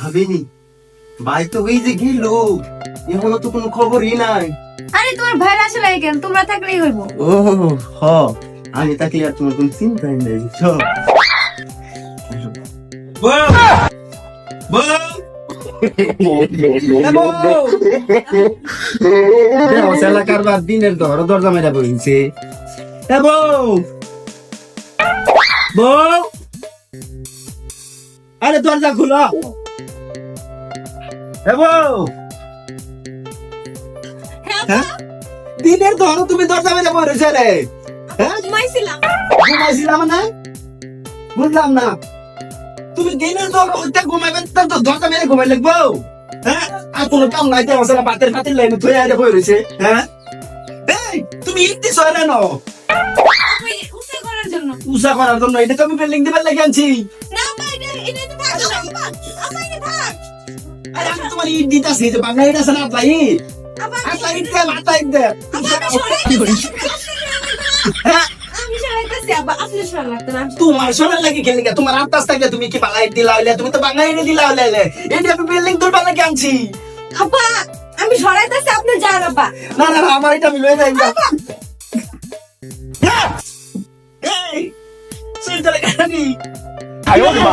ভাবিনি। ভাই তো ওই যে গেল এখনও তো কোনো খবরই নাই। আরে তোমার ভাই আসে লাগে কেন তোমরা থাকলেই হইব। ও হ আমি থাকলে আর তোমার কোনো চিন্তাই নেই বুঝছ এলাকার বা দিনের ধর দরজা মেরা বইছে। বউ বউ আরে দরজা খুলো? দিনের ধর তুমি দরজা মেরা বইছে রে। হ্যাঁ? ঘুমাইছিলাম। ঘুমাইছিলাম না? বুঝলাম না। তুমি দিনের ধর ওইটা ঘুমাইবেন তার তো দরজা মেরে ঘুমাই লাগবো হ্যাঁ? আর কোনো কাম নাই তো মশলা বাতের ফাতের লাইনে থয়ে আরে বই রয়েছে। হ্যাঁ? এই তুমি ইট দিছো না নো ওই উঠে করার জন্য। উষা করার জন্য এটা তো আমি বিল্ডিং দিবার লাগে আনছি। না আব্বা এটা এটা তো আব্বা এটা থাক আরে আমি তোমার ইট দিতাছি যে বাংলা ইট আছে না আটলা ইট? আব্বা আটলা ইট? দে আটলা ইট দে। আব্বা, আমি সরাইতেছি। হ্যাঁ? আমি সরাইতেছি আব্বা আপনি সরা লাগতো না। তোমার শোনার লাগে খেলে তোমার আত্মাস থাকলে তুমি কি বাংলা ইট দিলা হইলে? তুমি তো বাংলা ইট দিলা হইলে এটা আমি বিল্ডিং তুলবার লাগে আনছি? আব্বা আমি সরাইতেছি আপনি যান না না না আমার এটা আমি লয়ে যাই এই সুইটারে কানি আয়ো মা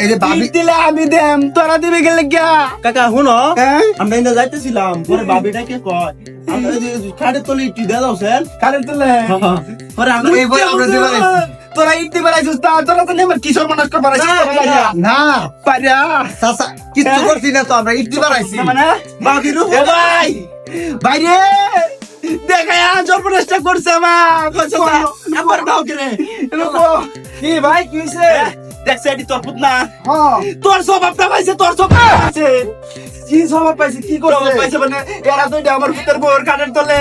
এই যে ভাবি দিলে আমি দেম? তোরা দিবি গেলে গিয়া? কাকা শুনো হ্যাঁ? আমরা ইন্দা যাইতেছিলাম পরে বাবিটা কে কয়? আমরা এই তলে ইটি দিয়ে দাও স্যার। কারে তুলে? পরে আমরা এই আমরা দিবার তোরা ইট দিবার আইছিস তা তোরা তো নেমার কিশোর মানুষ করবার আইছিস না পারিয়া। কিচ্ছু করছি না তো আমরা ইট দিবার আইছি মানে? বাবিরু এ ভাই! বাইরে দেখায় জবরদস্ত করছে আমার। ভাই কি হইছে? দেখছে এটি তোর পুত না। হ্যাঁ। তোর স্বভাবটা পাইছে তোর স্বভাব পাইছে। কি স্বভাব পাইছে কি স্বভাব পাইছে মানে এরা তো আমার ভিতর বোর কানের তলে।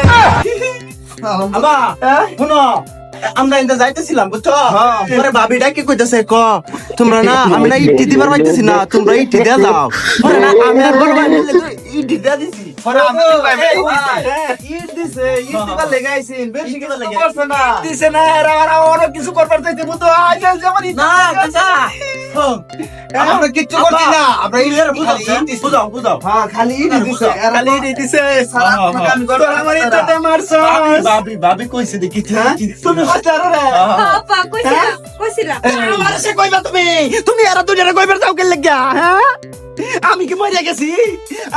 আবা হ্যাঁ? শুনো আমরা ইন্দা যাইতেছিলাম বুঝছ? হ্যাঁ। পরে ভাবি ডাকি কইতাছে ক তোমরা না আমি না ইটি দিবার পাইতেছি না তোমরা ইটি দিয়া দাও পরে না আমি আর বলবা ইটি দিয়া দিছি। পরে আমি ইট দিছে ইট দিবার লেগাইছিন বেশি কিছু তো না। দিছে না এরা আর অনেক কিছু করবার চাইতে বুঝতো আজ যেমন না হ্যাঁ। আমরা কিচ্ছু করছি না। আমরা ইট বুঝাও খালি ইট দিছি। বুঝাও বুঝাও। হ্যাঁ খালি ইট দিছে। এরা খালি রে দিছে সারা ফাঁকা আমি আমার ইজ্জতে মারছ বাবি বাবি বাবি কইছে দেখি হ্যাঁ? তুমি হাজার রে আমার সে কইবা তুমি? তুমি আর দুজনে কইবার যাও কে লাগিয়া হ্যাঁ? আমি কি মরে গেছি?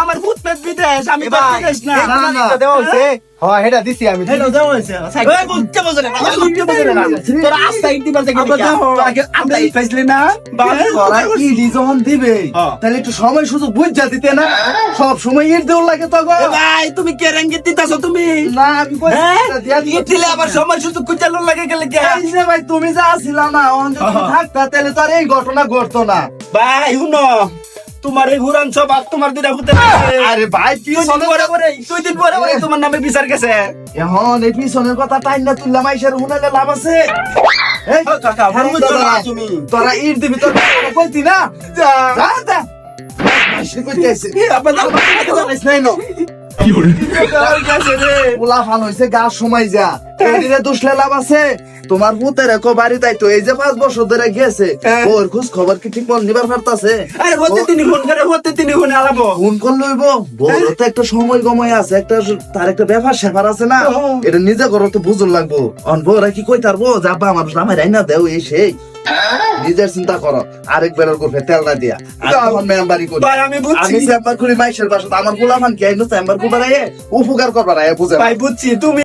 আমার ভূত পেট বিদেশ আমি বিদেশ না। দেওয়া হ্যাঁ এটা দিছি আমি। হ্যালো দেওয়া হয়েছে। এই বুঝতে বুঝে না বুঝতে বুঝে না। তোর আস্তা ইট দিবার থেকে আমরা যাব। আগে আমরা ইট না বাবি তোরা ইট যখন দিবে? হ্যাঁ। তাহলে একটু সময় সুযোগ বুঝা দিতে না? সব সময় ইট দেওয়ার লাগে তো গো। ভাই তুমি কে রঙ্গিত দিতাছো তুমি? না আমি কই হ্যাঁ? দিয়া দিছি। ইট দিলে আবার সময় শুধু কুচালো লাগে গেলে কে এই যে ভাই তুমি যা ছিলা না হ্যাঁ। থাকতা তাহলে তো আর এই ঘটনা ঘটতো না। ভাই তোমার এই হুরান সবাক তোমার দুইটা হুতে আরে ভাই কি পরে পরে দুই দিন পরে পরে তোমার নামে বিচার গেছে। এখন এই পিছনের কথা টাইম না তুললাম আইসার হুনালে লাভ আছে। হ্যাঁ, তোরা- ইট দিবি তোর কইতি না? গেছে হইছে গা সময় যা। এদিকে দুসলে লাভ আছে। তোমার পুতের একো বাড়ি তাই তো এই যে পাঁচ বছর ধরে গেছে হ্যাঁ। ওর খোঁজ খবর কি ঠিক মন নিবার পারতাছে? আরে হতে তিনি ফোন করে হতে তিনি ফোন আলাবো ফোন কল লইব? বড় তো একটা সময় গময় আছে একটা তার একটা ব্যাপার স্যাপার আছে না। এটা নিজে করো তো বুঝুন লাগবো। অন কি কই তারবো যাবা আমার আমার রাইনা দেও এই সেই। নিজের চিন্তা করো। আরেক বেরোর করবে তেল না দিয়া। আমার মেম্বারি করি। আমি বুঝছি। আমি চেম্বার করি মাইশের বাসা আমার গোলামান কি আইনো চেম্বার করবার আয়ে? উপকার করবার আয়ে বুঝে ভাই বুঝছি। তুমি